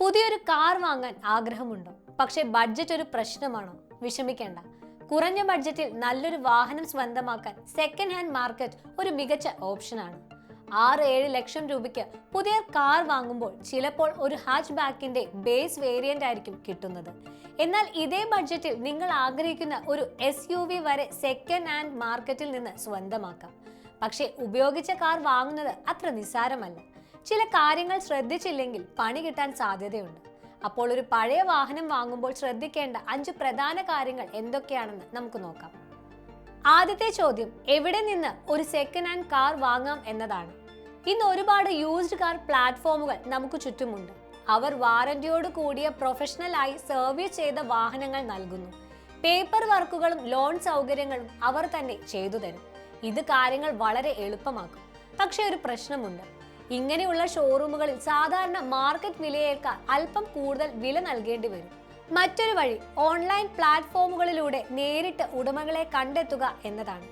പുതിയൊരു കാർ വാങ്ങാൻ ആഗ്രഹമുണ്ടോ? പക്ഷേ ബഡ്ജറ്റ് ഒരു പ്രശ്നമാണോ? വിഷമിക്കേണ്ട. കുറഞ്ഞ ബഡ്ജറ്റിൽ നല്ലൊരു വാഹനം സ്വന്തമാക്കാൻ സെക്കൻഡ് ഹാൻഡ് മാർക്കറ്റ് ഒരു മികച്ച ഓപ്ഷനാണ് ആറ് ഏഴ് ലക്ഷം രൂപയ്ക്ക് പുതിയ കാർ വാങ്ങുമ്പോൾ ചിലപ്പോൾ ഒരു ഹാച്ച് ബാക്കിന്റെ ബേസ് വേരിയന്റ് ആയിരിക്കും കിട്ടുന്നത്. എന്നാൽ ഇതേ ബഡ്ജറ്റിൽ നിങ്ങൾ ആഗ്രഹിക്കുന്ന ഒരു എസ് യു വി വരെ സെക്കൻഡ് ഹാൻഡ് മാർക്കറ്റിൽ നിന്ന് സ്വന്തമാക്കാം. പക്ഷേ ഉപയോഗിച്ച കാർ വാങ്ങുന്നത് അത്ര നിസ്സാരമല്ല. ചില കാര്യങ്ങൾ ശ്രദ്ധിച്ചില്ലെങ്കിൽ പണി കിട്ടാൻ സാധ്യതയുണ്ട്. അപ്പോൾ ഒരു പഴയ വാഹനം വാങ്ങുമ്പോൾ ശ്രദ്ധിക്കേണ്ട അഞ്ച് പ്രധാന കാര്യങ്ങൾ എന്തൊക്കെയാണെന്ന് നമുക്ക് നോക്കാം. ആദ്യത്തെ ചോദ്യം എവിടെ നിന്ന് ഒരു സെക്കൻഡ് ഹാൻഡ് കാർ വാങ്ങാം എന്നതാണ്. ഇന്ന് ഒരുപാട് യൂസ്ഡ് കാർ പ്ലാറ്റ്ഫോമുകൾ നമുക്ക് ചുറ്റുമുണ്ട്. അവർ വാറന്റിയോട് കൂടിയ പ്രൊഫഷണലായി സർവീസ് ചെയ്ത വാഹനങ്ങൾ നൽകുന്നു. പേപ്പർ വർക്കുകളും ലോൺ സൗകര്യങ്ങളും അവർ തന്നെ ചെയ്തു തരും. ഇത് കാര്യങ്ങൾ വളരെ എളുപ്പമാക്കും. പക്ഷേ ഒരു പ്രശ്നമുണ്ട്. ഇങ്ങനെയുള്ള ഷോറൂമുകളിൽ സാധാരണ മാർക്കറ്റ് വിലയേക്കാൾ അല്പം കൂടുതൽ വില നൽകേണ്ടി വരും. മറ്റൊരു വഴി ഓൺലൈൻ പ്ലാറ്റ്ഫോമുകളിലൂടെ നേരിട്ട് ഉടമകളെ കണ്ടെത്തുക എന്നതാണ്.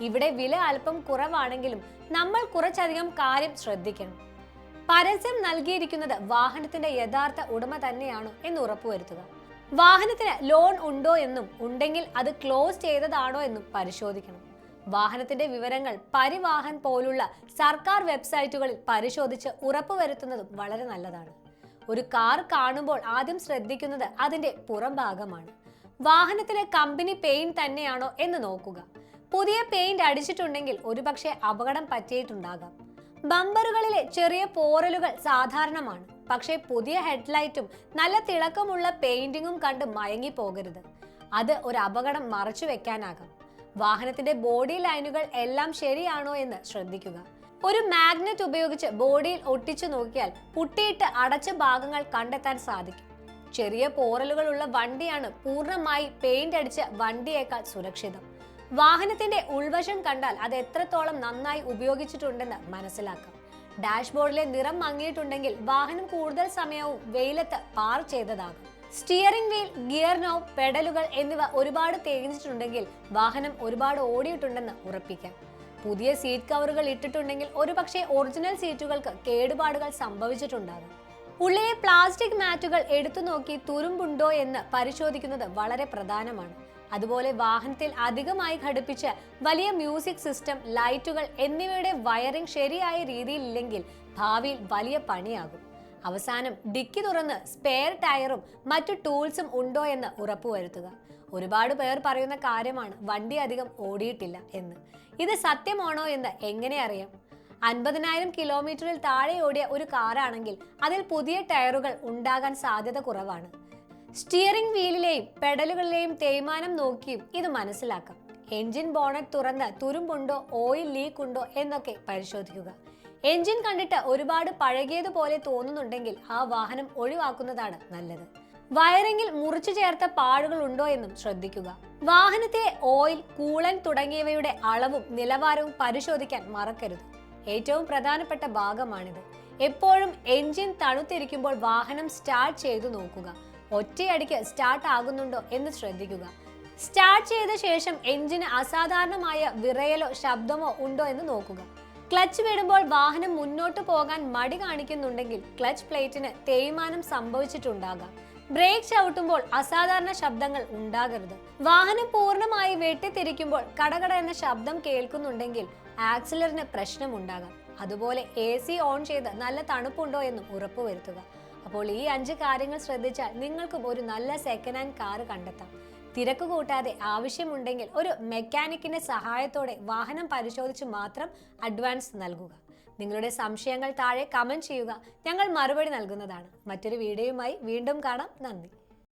ഇവിടെ വില അല്പം കുറവാണെങ്കിലും നമ്മൾ കുറച്ചധികം കാര്യം ശ്രദ്ധിക്കണം. പരസ്യം നൽകിയിരിക്കുന്നത് വാഹനത്തിന്റെ യഥാർത്ഥ ഉടമ തന്നെയാണോ എന്ന് ഉറപ്പുവരുത്തുക. വാഹനത്തിന് ലോൺ ഉണ്ടോ എന്നും ഉണ്ടെങ്കിൽ അത് ക്ലോസ് ചെയ്തതാണോ എന്നും പരിശോധിക്കണം. വാഹനത്തിന്റെ വിവരങ്ങൾ പരിവാഹൻ പോലുള്ള സർക്കാർ വെബ്സൈറ്റുകളിൽ പരിശോധിച്ച് ഉറപ്പുവരുത്തുന്നതും വളരെ നല്ലതാണ്. ഒരു കാർ കാണുമ്പോൾ ആദ്യം ശ്രദ്ധിക്കുന്നത് അതിന്റെ പുറം ഭാഗമാണ്. വാഹനത്തിലെ കമ്പനി പെയിന്റ് തന്നെയാണോ എന്ന് നോക്കുക. പുതിയ പെയിന്റ് അടിച്ചിട്ടുണ്ടെങ്കിൽ ഒരുപക്ഷെ അപകടം പറ്റിയിട്ടുണ്ടാകാം. ബമ്പറുകളിലെ ചെറിയ പോറലുകൾ സാധാരണമാണ്. പക്ഷേ പുതിയ ഹെഡ്ലൈറ്റും നല്ല തിളക്കമുള്ള പെയിന്റിങ്ങും കണ്ട് മയങ്ങി പോകരുത് അത് ഒരു അപകടം മറച്ചു വെക്കാനാകാം. വാഹനത്തിന്റെ ബോഡി ലൈനുകൾ എല്ലാം ശരിയാണോ എന്ന് ശ്രദ്ധിക്കുക. ഒരു മാഗ്നറ്റ് ഉപയോഗിച്ച് ബോഡിയിൽ ഒട്ടിച്ചു നോക്കിയാൽ പുട്ടിയിട്ട് അടച്ച ഭാഗങ്ങൾ കണ്ടെത്താൻ സാധിക്കും. ചെറിയ പോറലുകളുള്ള വണ്ടിയാണ് പൂർണമായി പെയിന്റ് അടിച്ച വണ്ടിയേക്കാൾ സുരക്ഷിതം. വാഹനത്തിന്റെ ഉൾവശം കണ്ടാൽ അത് എത്രത്തോളം നന്നായി ഉപയോഗിച്ചിട്ടുണ്ടെന്ന് മനസ്സിലാക്കാം. ഡാഷ്ബോർഡിലെ നിറം മങ്ങിയിട്ടുണ്ടെങ്കിൽ വാഹനം കൂടുതൽ സമയവും വെയിലത്ത് പാർ ചെയ്തതാകും. സ്റ്റിയറിംഗ് വീൽ ഗിയർ നോബ് പെഡലുകൾ എന്നിവ ഒരുപാട് തേഞ്ഞിട്ടുണ്ടെങ്കിൽ വാഹനം ഒരുപാട് ഓടിയിട്ടുണ്ടെന്ന് ഉറപ്പിക്കാം. പുതിയ സീറ്റ് കവറുകൾ ഇട്ടിട്ടുണ്ടെങ്കിൽ ഒരുപക്ഷെ ഒറിജിനൽ സീറ്റുകൾക്ക് കേടുപാടുകൾ സംഭവിച്ചിട്ടുണ്ടാകും. ഉള്ളിലെ പ്ലാസ്റ്റിക് മാറ്റുകൾ എടുത്തു നോക്കി തുരുമ്പുണ്ടോ എന്ന് പരിശോധിക്കുന്നത് വളരെ പ്രധാനമാണ്. അതുപോലെ വാഹനത്തിൽ അധികമായി ഘടിപ്പിച്ച വലിയ മ്യൂസിക് സിസ്റ്റം ലൈറ്റുകൾ എന്നിവയുടെ വയറിംഗ് ശരിയായ രീതിയിലില്ലെങ്കിൽ ഭാവിയിൽ വലിയ പണിയാകും. അവസാനം ഡിക്കി തുറന്ന് സ്പെയർ ടയറും മറ്റു ടൂൾസും ഉണ്ടോ എന്ന് ഉറപ്പുവരുത്തുക. ഒരുപാട് പേർ പറയുന്ന കാര്യമാണ് വണ്ടി അധികം ഓടിയിട്ടില്ല എന്ന്. ഇത് സത്യമാണോ എന്ന് എങ്ങനെ അറിയാം? അൻപതിനായിരം കിലോമീറ്ററിൽ താഴെ ഓടിയ ഒരു കാറാണെങ്കിൽ അതിൽ പുതിയ ടയറുകൾ ഉണ്ടാകാൻ സാധ്യത കുറവാണ്. സ്റ്റിയറിംഗ് വീലിലെയും പെഡലുകളിലെയും തേയ്മാനം നോക്കിയും ഇത് മനസ്സിലാക്കാം. എൻജിൻ ബോണറ്റ് തുറന്ന് തുരുമ്പുണ്ടോ ഓയിൽ ലീക്ക് ഉണ്ടോ എന്നൊക്കെ പരിശോധിക്കുക. എഞ്ചിൻ കണ്ടിട്ട് ഒരുപാട് പഴകിയതുപോലെ തോന്നുന്നുണ്ടെങ്കിൽ ആ വാഹനം ഒഴിവാക്കുന്നതാണ് നല്ലത്. വയറിംഗിൽ മുറിച്ചു ചേർത്ത പാടുകൾ ഉണ്ടോ എന്നും ശ്രദ്ധിക്കുക. വാഹനത്തെ ഓയിൽ കൂളൻ തുടങ്ങിയവയുടെ അളവും നിലവാരവും പരിശോധിക്കാൻ മറക്കരുത്. ഏറ്റവും പ്രധാനപ്പെട്ട ഭാഗമാണിത്. എപ്പോഴും എഞ്ചിൻ തണുത്തിരിക്കുമ്പോൾ വാഹനം സ്റ്റാർട്ട് ചെയ്തു നോക്കുക. ഒറ്റയടിക്ക് സ്റ്റാർട്ട് ആകുന്നുണ്ടോ എന്ന് ശ്രദ്ധിക്കുക. സ്റ്റാർട്ട് ചെയ്ത ശേഷം എഞ്ചിന് അസാധാരണമായ വിറയലോ ശബ്ദമോ ഉണ്ടോ എന്ന് നോക്കുക. ക്ലച്ച് വിടുമ്പോൾ വാഹനം മുന്നോട്ട് പോകാൻ മടി കാണിക്കുന്നുണ്ടെങ്കിൽ ക്ലച്ച് പ്ലേറ്റിന് തേയ്മാനം സംഭവിച്ചിട്ടുണ്ടാകാം. ബ്രേക്ക് ചവിട്ടുമ്പോൾ അസാധാരണ ശബ്ദങ്ങൾ ഉണ്ടാകരുത്. വാഹനം പൂർണമായി വെട്ടിത്തിരിക്കുമ്പോൾ കടകട എന്ന ശബ്ദം കേൾക്കുന്നുണ്ടെങ്കിൽ ആക്സിലറിന് പ്രശ്നമുണ്ടാകാം. അതുപോലെ എ സി ഓൺ ചെയ്ത് നല്ല തണുപ്പുണ്ടോ എന്നും ഉറപ്പുവരുത്തുക. അപ്പോൾ ഈ അഞ്ച് കാര്യങ്ങൾ ശ്രദ്ധിച്ചാൽ നിങ്ങൾക്കും ഒരു നല്ല സെക്കൻഡ് ഹാൻഡ് കാർ കണ്ടെത്താം. തിരക്ക് കൂട്ടാതെ ആവശ്യമുണ്ടെങ്കിൽ ഒരു മെക്കാനിക്കിന്റെ സഹായത്തോടെ വാഹനം പരിശോധിച്ച് മാത്രം അഡ്വാൻസ് നൽകുക. നിങ്ങളുടെ സംശയങ്ങൾ താഴെ കമന്റ് ചെയ്യുക. ഞങ്ങൾ മറുപടി നൽകുന്നതാണ്. മറ്റൊരു വീഡിയോയുമായി വീണ്ടും കാണാം. നന്ദി.